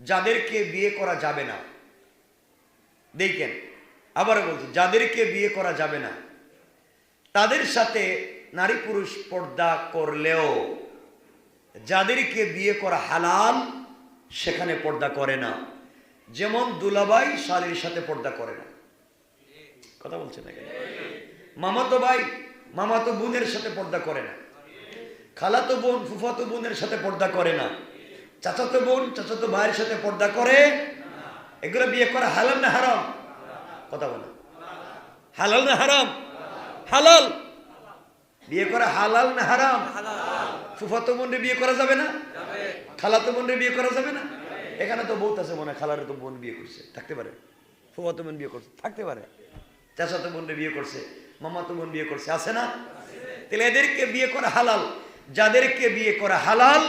যাদেরকে বিয়ে করা যাবে না। দেখেন আবার বলছি, যাদেরকে বিয়ে করা যাবে না, তাদের সাথে নারী পুরুষ পর্দা করলেও যাদেরকে বিয়ে করা হালাল, সেখানে পর্দা করে না। যেমন দুলাবাই শালীর সাথে পর্দা করে না। কথা বলছেন না মামাতো ভাই, মামাতো বোনের সাথে পর্দা করে না। খালাতো বোন, ফুফাতো বোনের সাথে পর্দা করে না। চাচাতো বোন, চাচাতো ভাইয়ের সাথে পর্দা করে। এগুলো বিয়ে করা হালাল না হারাম? কথা বলে। হালাল না হারাম? হালাল। বিয়ে করা হালাল না হারাম? ফুফাতো বোনরে বিয়ে করা যাবে না? খালাতো বোনরে বিয়ে করা যাবে না? এখানে তো বহুত আছে মনে খালারে তো বোন বিয়ে করছে, থাকতে পারে। ফুফাতো বোন বিয়ে করছে, থাকতে পারে। চাচাতো বোনরে বিয়ে করছে, মামাতো বোন বিয়ে করছে, আছে না? তাহলে এদেরকে বিয়ে করা হালাল। যাদেরকে বিয়ে করা হালাল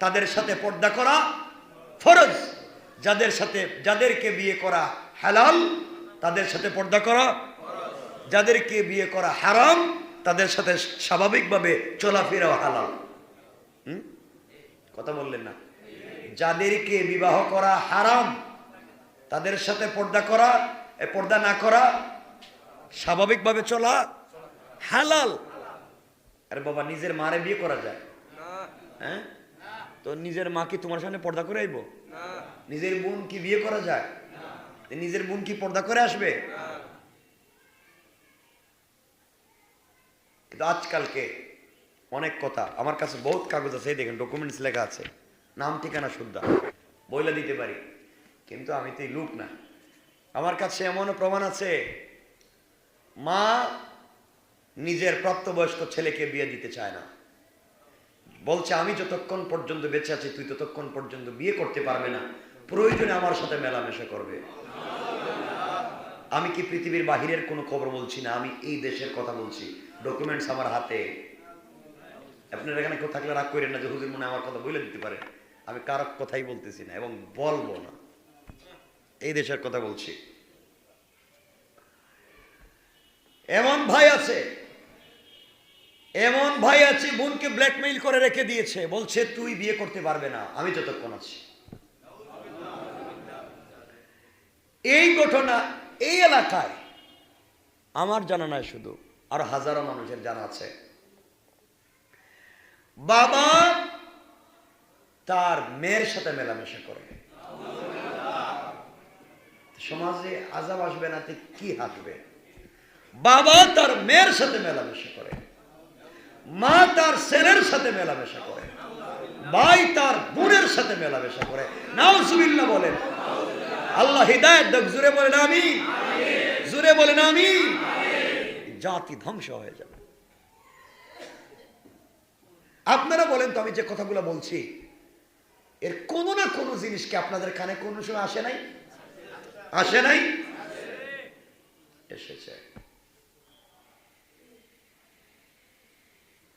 তাদের সাথে পর্দা করা ফরজ। যাদের সাথে যাদেরকে বিয়ে করা হালাল তাদের সাথে পর্দা করা যাদেরকে বিয়ে করা হারাম তাদের সাথে স্বাভাবিকভাবে চলাফেরাও হালাল। হুম? কথা বললেন না? যাদেরকে বিবাহ করা হারাম তাদের সাথে পর্দা করা এ পর্দা না করা স্বাভাবিকভাবে চলা হালাল। আর বাবা নিজের মারে বিয়ে করা যায়। হ্যাঁ? তো নিজের মা কি তোমার সামনে পর্দা করে আইব? নিজের বোন কি বিয়ে করা যায়? নিজের বোন কি পর্দা করে আসবে? কিন্তু আজকালকে অনেক কথা আমার কাছে বহুত কাগজ আছে দেখেন ডকুমেন্টস লেখা আছে। নাম ঠিকানা শুদ্ধা বইলা দিতে পারি। কিন্তু আমি তো লোক না। আমার কাছে এমনও প্রমাণ আছে মা নিজের প্রাপ্তবয়স্ক ছেলেকে বিয়ে দিতে চায় না। বলছে, আমি যতক্ষণ পর্যন্ত বেঁচে আছি, তুই ততক্ষণ পর্যন্ত বিয়ে করতে পারবে না। প্রয়োজনে আমার সাথে মেলামেশা করবে। আমি কি পৃথিবীর বাহিরের কোনো খবর বলছি না? আমি এই দেশের কথা বলছি। ডকুমেন্টস আমার হাতে। আপনার এখানে কেউ থাকলে রাগ করেন না যে হুজুর মনে আমার কথা বলে দিতে পারে। আমি কারও কথাই বলতেছি না এবং বলব না। এই দেশের কথা বলছি। এমন ভাই আছে এমন ভাই আছে, বোনকে ব্ল্যাকমেইল করে রেখে দিয়েছে। বলছে, তুই বিয়ে করতে পারবে না, আমি যতক্ষণ আছি। এই ঘটনা এই এলাকায় আমার জানা নয় শুধু, আর হাজারো মানুষের জানা আছে। বাবা তার মেয়ের সাথে মেলামেশা করে। সমাজে আজাব আসবে না কি হাসবে বাবা তার মেয়ের সাথে মেলামেশা করে। মা তার ছেলের সাথে মেলামেশা করে। ভাই তার বোনের সাথে মেলামেশা করে। নাউজুবিল্লাহ বলেন। আল্লাহ হিদায়ত দেখ জুড়ে বলেন আমি জুড়ে বলেন আমি জাতি ধ্বংস হয়ে যাবে। আপনারা বলেন তো আমি যে কথাগুলো বলছি, এর কোনো না কোনো জিনিসকে আপনাদের কানে কোনো সময় আসে নাই? আসে নাই? এসেছে।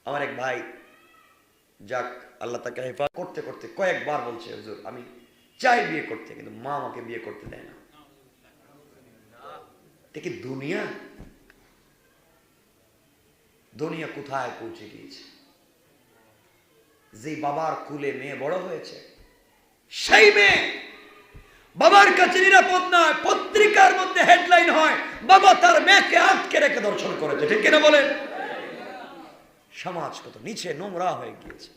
আমার এক ভাই, যাক, আল্লাহ তাকে হেফাজত করতে করতে কয়েকবার বলছে, হুজুর, আমি চাই বিয়ে করতে, কিন্তু মা আমাকে বিয়ে করতে দেয় না। দেখি দুনিয়া? দুনিয়া কোথায় পৌঁছে গিয়েছে? যে বাবার কুলে মেয়ে বড় হয়েছে, সেই মেয়ে বাবার কাছে নিরাপদ নয়, পত্রিকার মধ্যে হেডলাইন হয়, বাবা তার মেয়েকে আটকে রেখে দর্শন করেছে, ঠিক কিনা বলেন? সমাজ কত নিচে নোংরা হয়ে গিয়েছে।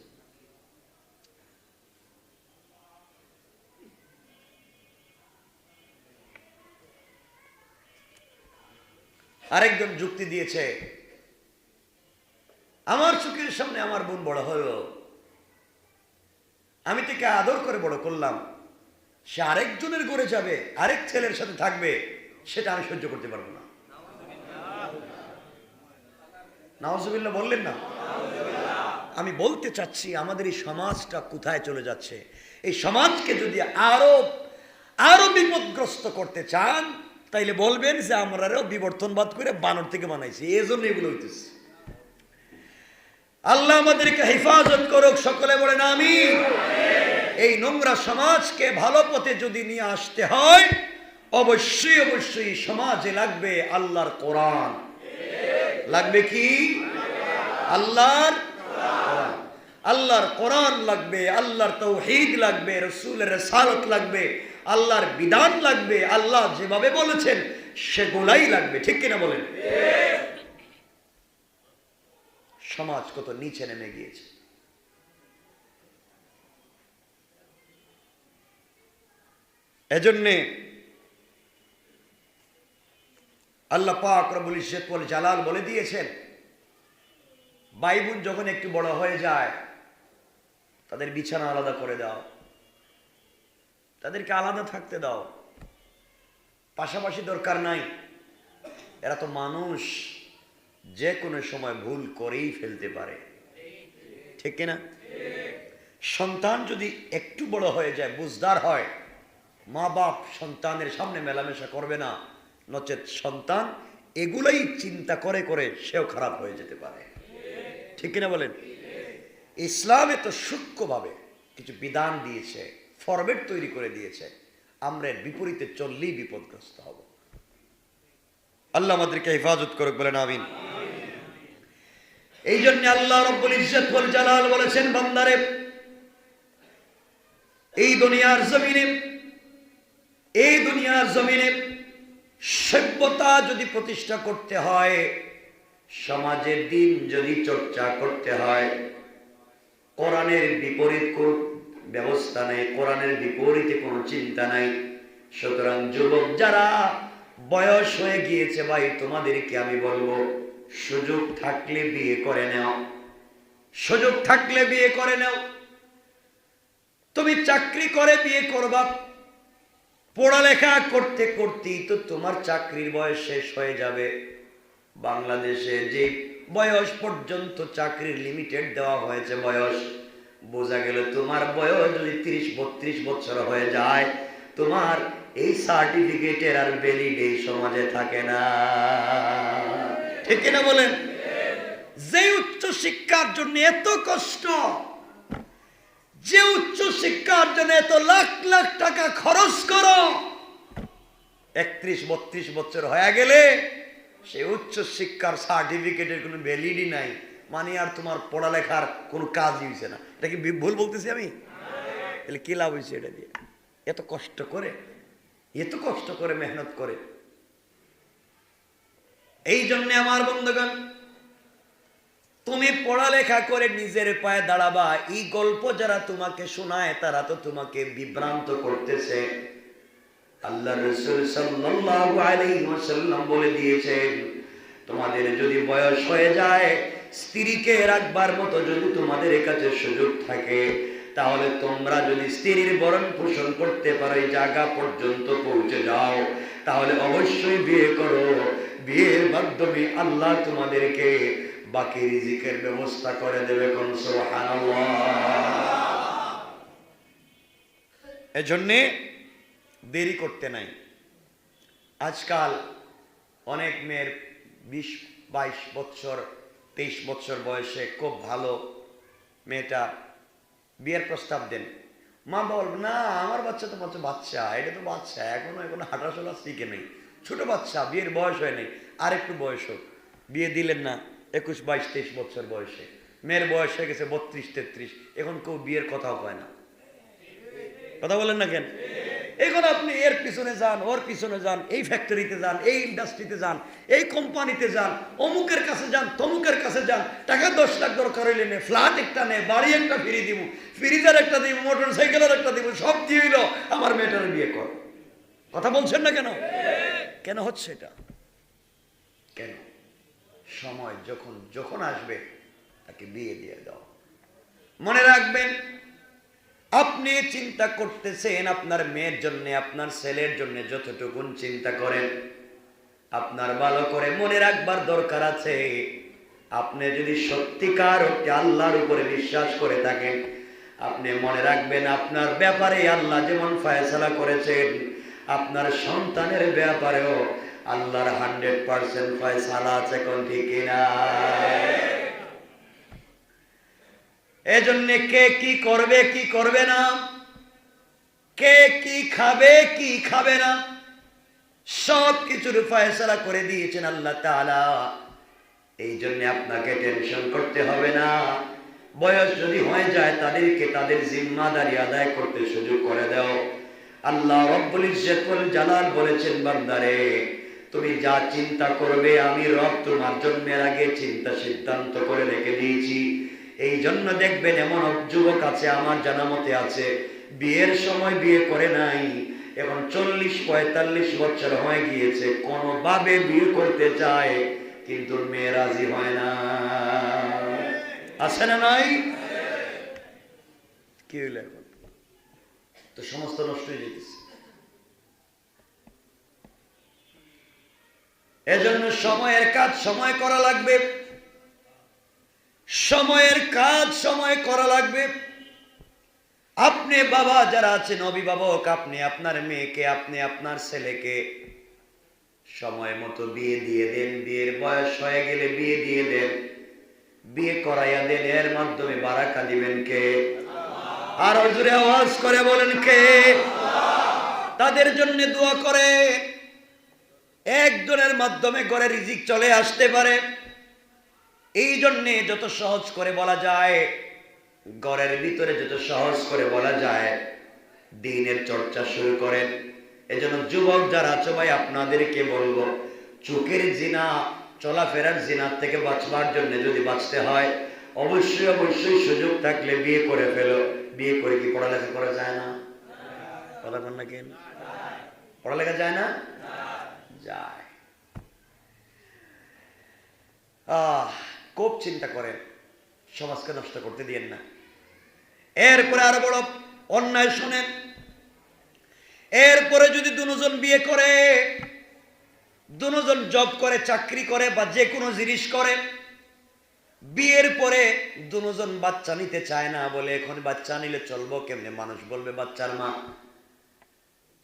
আরেকজন যুক্তি দিয়েছে, আমার চোখের সামনে আমার বোন বড় হলো। আমি তাকে আদর করে বড় করলাম। সে আরেকজনের গড়ে যাবে, আরেক ছেলের সাথে থাকবে, সেটা আমি সহ্য করতে পারব না। নওয়াজবিল্লা বললেন না? আমি বলতে চাচ্ছি, আমাদের এই সমাজটা কোথায় চলে যাচ্ছে? এই সমাজকে যদি আরও আরও বিপদগ্রস্ত করতে চান, তাইলে বলবেন যে আমরাও বিবর্তনবাদ করে বানর থেকে বানাইছি। এই জন্য এগুলো হইতেছে। আল্লাহ আমাদেরকে হেফাজত করুক, সকলে বলেন আমি এই নোংরা সমাজকে ভালো পথে যদি নিয়ে আসতে হয়, অবশ্যই অবশ্যই সমাজে লাগবে আল্লাহর কোরআন। লাগবে কি? আল্লাহর আল্লাহর কোরআন লাগবে, আল্লাহর তৌহিদ লাগবে, রসুলের সালত লাগবে, আল্লাহর বিধান লাগবে, আল্লাহ যেভাবে বলেছেন সেগুলাই লাগবে, ঠিক কিনা বলেন? সমাজ কত নিচে নেমে গিয়েছে। এজন্যে আল্লাহ পাক রবুল বলে জালাল বলে দিয়েছেন বাইবুন যখন একটু বড় হয়ে যায়, তাদের বিছানা আলাদা করে দাও, তাদেরকে আলাদা থাকতে দাও। পাশাপাশি দরকার নাই, এরা তো মানুষ, যে কোনো সময় ভুল করেই ফেলতে পারে। ঠিক কিনা? সন্তান যদি একটু বড় হয়ে যায়, বুঝদার হয় মা বাপ সন্তানের সামনে মেলামেশা করবে না। নচেত সন্তান এগুলাই চিন্তা করে করে সেও খারাপ হয়ে যেতে পারে। ঠিক কিনা বলেন? ইসলামে তো সূক্ষ্মভাবে কিছু বিধান দিয়েছে, ফরম্যাট তৈরি করে দিয়েছে। আমরা বিপরীতে চললেই বিপদগ্রস্ত হব। আল্লাহ আমাদেরকে হেফাজত করুক, বলেন আমিন। এই জন্য আল্লাহ রব্বুল ইজ্জত ওয়াল জালাল বলেছেন, বান্দারে, এই দুনিয়ার জমিনে, এই দুনিয়ার জমিনে সভ্যতা যদি প্রতিষ্ঠা করতে হয়, সমাজের দিন যদি চর্চা করতে হয়, কোরআনের বিপরীত কোন ব্যবস্থা নেই, কোরআনের বিপরীতে কোনো চিন্তা নাই, সুতরাং যুবক যারা বয়স হয়ে গিয়েছে ভাই, তোমাদেরকে আমি বলব, সুযোগ থাকলে বিয়ে করে নাও। সুযোগ থাকলে বিয়ে করে নাও। তুমি চাকরি করে বিয়ে করবা পড়ালেখা করতে করতেই তো তোমার চাকরির বয়স শেষ হয়ে যাবে। বাংলাদেশে যে বয়স পর্যন্ত চাকরির লিমিটেড দেওয়া হয়েছে বয়স, বোঝা গেল তোমার বয়স যদি তিরিশ, বত্রিশ বছর হয়ে যায়, তোমার এই সার্টিফিকেটের আর ভ্যালিড এই সমাজে থাকে না। ঠিক কিনা বলেন? যে উচ্চ শিক্ষার জন্য এত কষ্ট যে উচ্চ শিক্ষার জন্য এত লাখ লাখ টাকা খরচ করো, একত্রিশ বত্রিশ বছর হয়ে গেলে সে উচ্চ শিক্ষার সার্টিফিকেটের কোনো ভ্যালিডি নাই। মানে আর তোমার পড়ালেখার কোনো কাজই হয়েছে না। এটা কি ভুল বলতেছি আমি? তাহলে কি লাভ হয়েছে এটা দিয়ে? এত কষ্ট করে, এত কষ্ট করে মেহনত করে। এই জন্য আমার বন্ধুগণ তুমি পড়ালেখা করে নিজের পায়ে দাঁড়াবা, এই গল্প যারা তোমাকে শোনায়, তারা তো তোমাকে বিভ্রান্ত করতেছে। আল্লাহ বলে দিয়েছেন, তোমাদের যদি বয়স হয়ে যায়, স্ত্রীকে রাখবার মতো যদি তোমাদের কাছে সুযোগ থাকে, তাহলে তোমরা যদি স্ত্রীর বরণ পোষণ করতে পারো, এই জায়গা পর্যন্ত পৌঁছে যাও। তাহলে অবশ্যই বিয়ে করো। বিয়ের মাধ্যমে আল্লাহ তোমাদেরকে বাকি রিজিকের ব্যবস্থা করে দেবে কোন? এজন্যে দেরি করতে নাই। আজকাল অনেক মেয়ের বিশ, বাইশ বছর, তেইশ বছর বয়সে খুব ভালো মেয়েটা বিয়ের প্রস্তাব দেন। মা বল, না, আমার বাচ্চা তো বাচ্চা বাচ্চা, এটা তো বাচ্চা, এখনও এখনও হাঁটাচলা শিখে নেই। ছোট বাচ্চা, বিয়ের বয়স হয় নেই আর একটু বয়স হোক। বিয়ে দিলেন না। একুশ, বাইশ, তেইশ বছর বয়সে। মেয়ের বয়স হয়ে গেছে বত্রিশ, তেত্রিশ। এখন কেউ বিয়ের কথাও কয় না। কথা বলেন না কেন? এখন আপনি এর পিছনে যান, ওর পিছনে যান, এই ফ্যাক্টরিতে যান, এই ইন্ডাস্ট্রিতে যান, এই কোম্পানিতে যান, অমুকের কাছে যান, তমুকের কাছে যান, টাকা দশ লাখ দরকার হইলে নে ফ্ল্যাট একটা নে, বাড়ি একটা ফিরি দিব, ফ্রিজার একটা দিব মোটর সাইকেলের একটা দিব, সব দিয়ে হইল আমার মেয়েটার বিয়ে কর। কথা বলছেন না কেন? কেন হচ্ছে এটা? কেন? সময় যখন যখন আসবে, তাকে বিয়ে দিয়ে দাও। মনে রাখবেন, আপনি চিন্তা করতেছেন আপনার মেয়ের জন্য, আপনার ছেলের জন্য যতটুকুন চিন্তা করেন। আপনার ভালো করে মনে রাখবার দরকার আছে। আপনি যদি সত্যিকার আল্লাহর উপরে বিশ্বাস করে থাকেন, আপনি মনে রাখবেন আপনার ব্যাপারে আল্লাহ যেমন ফয়সালা করেছেন, আপনার সন্তানের ব্যাপারেও আল্লাহর হান্ড্রেড পার্সেন্ট ফয়সালা আছে কোন ঠিক না? এজন্য কে কি করবে কি করবে না? কে কি খাবে কি খাবে না? সব কিছুর ফয়সলা করে দিয়েছেন আল্লাহ তাআলা। এই জন্য আপনাকে টেনশন করতে হবে না। বয়স যদি হয়ে যায়, তাদেরকে তাদের জিম্মাদারি আদায় করতে সুযোগ করে দাও। আল্লাহ রব্বুল ইজ্জতুল জালাল বলেছেন, বান্দারে তুমি যা চিন্তা করবে, আমি রব তোমার জন্মের আগে চিন্তা সিদ্ধান্ত করে রেখে দিয়েছি। এই জন্য দেখবেন এমন যুবক আছে, আমার জানা মতে আছে, বিয়ের সময় বিয়ে করে নাই, এখন চল্লিশ, পঁয়তাল্লিশ বছর হয়ে গিয়েছে, কোনোভাবে বিয়ে করতে চায়, কিন্তু মেয়ে রাজি হয় না। আছে না নাই? কি হইল তো সমস্ত নষ্ট হয়ে যেতেছে। এজন্য সময়ের কাজ সময় করা লাগবে। সময়ের কাজ সময় করা লাগবে। আপনি বাবা যারা আছেন, অভিভাবক, আপনি আপনার মেয়েকে, আপনি আপনার ছেলেকে সময় মতো বিয়ে দিয়ে দেন। বিয়ের বয়স হয়ে গেলে বিয়ে দিয়ে দেন। বিয়ে করাইয়া দেন, এর মাধ্যমে বারাকা দিবেন কে? আর জোরে আওয়াজ করে বলেন কে? তাদের জন্য দোয়া করে। একজনের মাধ্যমে ঘরে রিজিক চলে আসতে পারে। এই জন্যে যত সহজ করে বলা যায় ঘরের ভিতরে যত সহজ করে বলা যায়, দিনের চর্চা শুরু করেন। এজন্য যুবক যারা ভাই, আপনাদেরকে বলব, চোখের জিনা, চলাফেরার জিনার থেকে বাঁচবার জন্য যদি বাঁচতে হয়, অবশ্যই অবশ্যই সুযোগ থাকলে বিয়ে করে ফেলো। বিয়ে করে কি পড়ালেখা করা যায় না? পড়ালেখা যায় না? যায়। আহ, খুব চিন্তা করেন, সমাজকে নষ্ট করতে দিয়েন না। এরপরে আরও বড় অন্যায় শুনেন। এরপরে যদি দুজন বিয়ে করে, দুজন জব করে, চাকরি করে বা যে কোনো জিনিস করে, বিয়ের পরে দুজন বাচ্চা নিতে চায় না বলে, এখন বাচ্চা নিলে চলবো কেমনে? মানুষ বলবে, বাচ্চার মা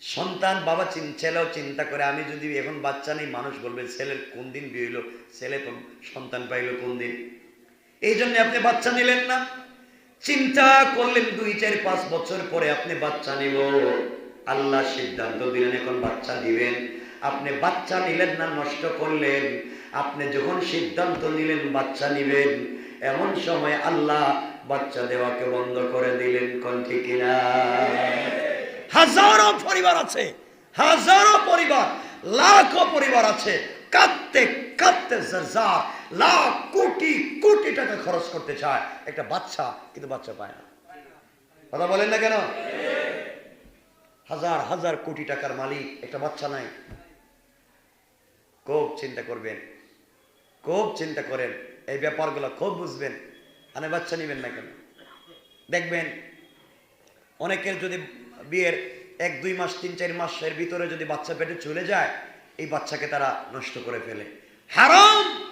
সন্তান বাবা ছেলেও চিন্তা করে, আমি যদি এখন বাচ্চা নেই, মানুষ বলবে ছেলের কোন দিন বিয়ে হইল? ছেলে সন্তান পাইলো কোন দিন? এই জন্য আপনি বাচ্চা নিলেন না। চিন্তা করলেন দুই, চার, পাঁচ বছর পরে আপনি বাচ্চা নিব। আল্লাহ সিদ্ধান্ত দিলেন, এখন বাচ্চা দিবেন। আপনি বাচ্চা নিলেন না, নষ্ট করলেন। আপনি যখন সিদ্ধান্ত নিলেন, বাচ্চা নিবেন। এমন সময় আল্লাহ বাচ্চা দেওয়াকে বন্ধ করে দিলেন কোন ঠিক কিনা হাজারো পরিবার আছে, হাজারো পরিবার, লাখো পরিবার আছে, কাঁদতে কাঁদতে লাখ কোটি কোটি টাকা খরচ করতে চায়। একটা বাচ্চা, কিন্তু বাচ্চা পায় না। কথা বলেন না কেন? হাজার হাজার কোটি টাকার মালিক একটা বাচ্চা নাই। খুব চিন্তা করবেন, খুব চিন্তা করেন, এই ব্যাপারগুলো খুব বুঝবেন। আনে বাচ্চা নিবেন না কেন? দেখবেন, অনেকের যদি বিয়ের এক, দুই মাস, তিন, চার মাসের ভিতরে যদি বাচ্চা পেটে চলে যায়, এই বাচ্চাকে তারা নষ্ট করে ফেলে। হারাম!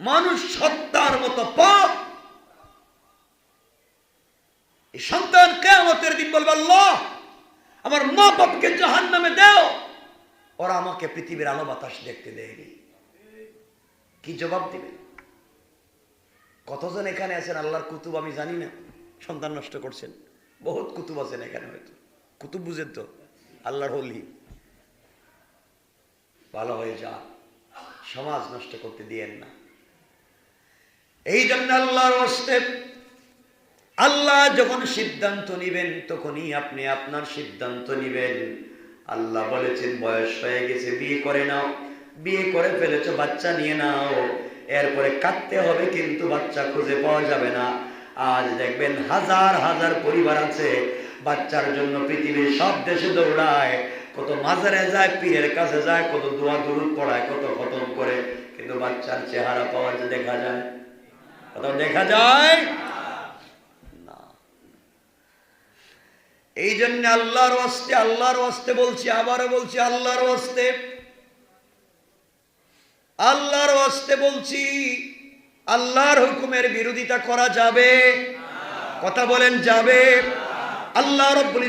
মানুষ সত্তার মতো পাপ এই সন্তান কেমতের দিন বলবে, আল্লাহ, আমার মা বাপকে জাহান নামে দেও। ওরা আমাকে পৃথিবীর আলো বাতাস দেখতে দেয়নি। কি জবাব দিবে? কতজন এখানে আছেন? আল্লাহর কুতুব আমি জানি না। সন্তান নষ্ট করছেন। বহুত কুতুব আছেন এখানে হয়তো। কুতুব বুঝেন তো? আল্লাহর হলি ভালো হয়ে যা। সমাজ নষ্ট করতে দিয়েন না। এই জন্য আল্লাহর হস্তে আল্লাহ যখন সিদ্ধান্ত নিবেন, তখনই আপনি আপনার সিদ্ধান্ত নিবেন। আল্লাহ বলেছেন, বয়স হয়ে গেছে, বিয়ে করে নাও। বিয়ে করে ফেলেছো, বাচ্চা নিয়ে নাও। এরপরে কাঁদতে হবে, কিন্তু বাচ্চা খুঁজে পাওয়া যাবে না। আজ দেখবেন হাজার হাজার পরিবার আছে, বাচ্চার জন্য পৃথিবীর সব দেশে দৌড়ায়, কত মাজারে যায়, পীরের কাছে যায়, কত দোয়া দূর পড়ায়, কত খতম করে, কিন্তু বাচ্চার চেহারা পাওয়া দেখা যায়? কোথাও দেখা যায়? এই জন্য আল্লাহর ওয়াস্তে আল্লাহর ওয়াস্তে বলছি, আবারও বলছি, আল্লাহর ওয়াস্তে। আল্লাহর ওয়াস্তে বলছি আল্লাহর হুকুমের বিরোধিতা করা যাবে। কথা বলেন, যাবে। আল্লাহ রব্বুল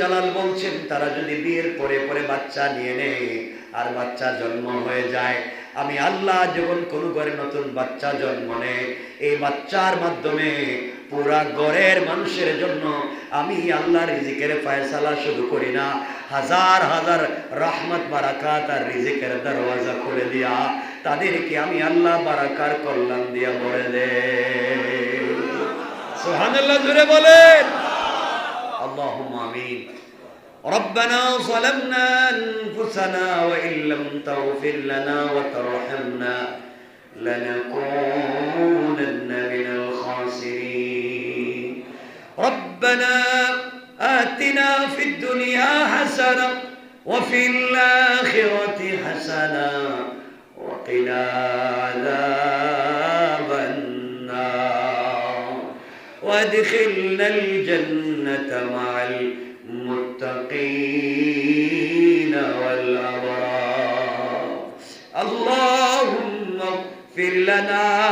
জালাল বলছেন, তারা যদি বিয়ের পরে পরে বাচ্চা নিয়ে নেয় আর বাচ্চা জন্ম হয়ে যায়, আমি আল্লাহ যখন কোন ঘরে নতুন বাচ্চা জন্ম নেয়, এই বাচ্চার মাধ্যমে পুরা গড়ের মানুষের জন্য আমি আল্লাহ রিজিকের ফয়সালা শুধু করি না। হাজার হাজার রহমত, বারাকাত আর রিজিকের দরওয়াজা খুলে দিয়া তাদেরকে আমি আল্লাহ বারাকার কল্যাণ দিয়া ভরে দে সুবহানাল্লাহ জুড়ে বলেন اللهم آمين ربنا ظلمنا أنفسنا وإن لم تغفر لنا وترحمنا لنكونن من الخاسرين ربنا آتنا في الدنيا حسنة وفي الآخرة حسنة وقنا عذاب النار. وادخلنا الجنة مع المتقين والأبرار. اللهم اغفر لنا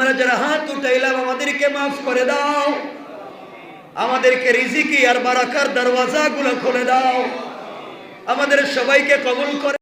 আমরা যারা হাত উঠাইলাম, আমাদেরকে মাফ করে দাও। আমাদেরকে রিজিকি আর বারাকার দরওয়াজা গুলো খুলে দাও। আমাদের সবাইকে কবুল করে